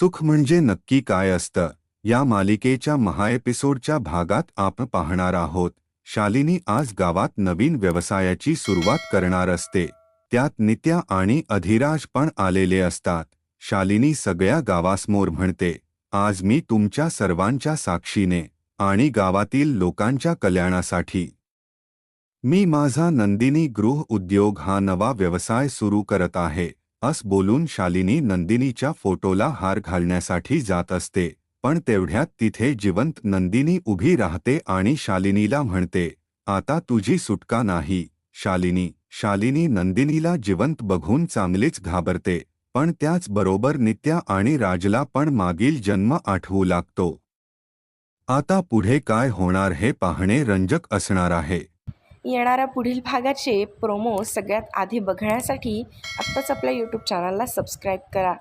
सुख म्हणजे नक्की काय असतं? या मालिकेच्या महाएपिसोडच्या भागात आपण पाहणार आहोत. शालिनी आज गावात नवीन व्यवसायाची सुरुवात करणार असते. त्यात नित्या आणि अधिराज पण आलेले असतात. शालिनी सगळ्या गावासमोर म्हणते आज मी तुमच्या सर्वांच्या साक्षीने आणि गावातील लोकांच्या कल्याणासाठी. मी माझा नंदिनी गृह उद्योग हा नवा व्यवसाय सुरू करत आहे. अस बोलून शालिनी नंदिनीच्या फोटोला हार घालण्यासाठी जात असते पण तेवढ्यात तिथे जिवंत नंदिनी उभी राहते आणि शालिनीला म्हणते आता तुझी सुटका नाही. शालिनी शालिनी नंदिनीला जिवंत बघून चांगलीच घाबरते पण त्याचबरोबर नित्या आणि राजला पण मागील जन्म आठवू लागतो. आता पुढे काय होणार हे पाहणे रंजक असणार आहे. येणाऱ्या पुढील भागाचे प्रोमो सगळ्यात आधी बघण्यासाठी आत्ताच आपल्या यूट्यूब चॅनलला सबस्क्राईब करा.